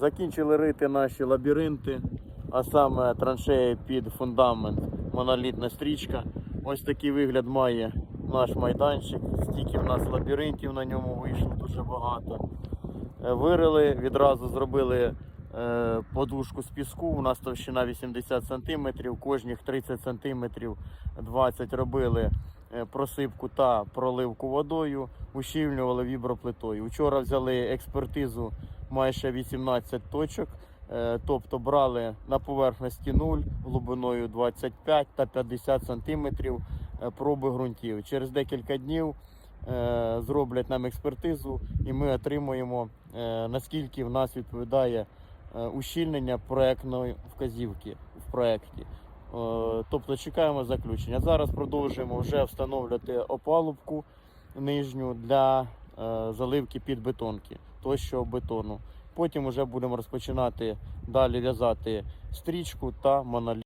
Закінчили рити наші лабіринти, а саме траншеї під фундамент, монолітна стрічка. Ось такий вигляд має наш майданчик. Стільки в нас лабіринтів на ньому вийшло дуже багато. Е, Вирили, відразу зробили е, подушку з піску. У нас товщина 80 см, кожних 30 см 20 робили е, просипку та проливку водою, ущільнювали віброплитою. Вчора взяли експертизу майже 18 точок. Е, Тобто брали на поверхності 0 глибиною 25 та 50 сантиметрів е, проби ґрунтів. Через декілька днів е, зроблять нам експертизу, і ми отримуємо наскільки в нас відповідає ущільнення проектної вказівки в проекті. Тобто чекаємо заключення. Зараз продовжуємо вже встановлювати опалубку нижню для заливки під бетонки, тощо бетону. Потім вже будемо розпочинати далі в'язати стрічку та моноліт.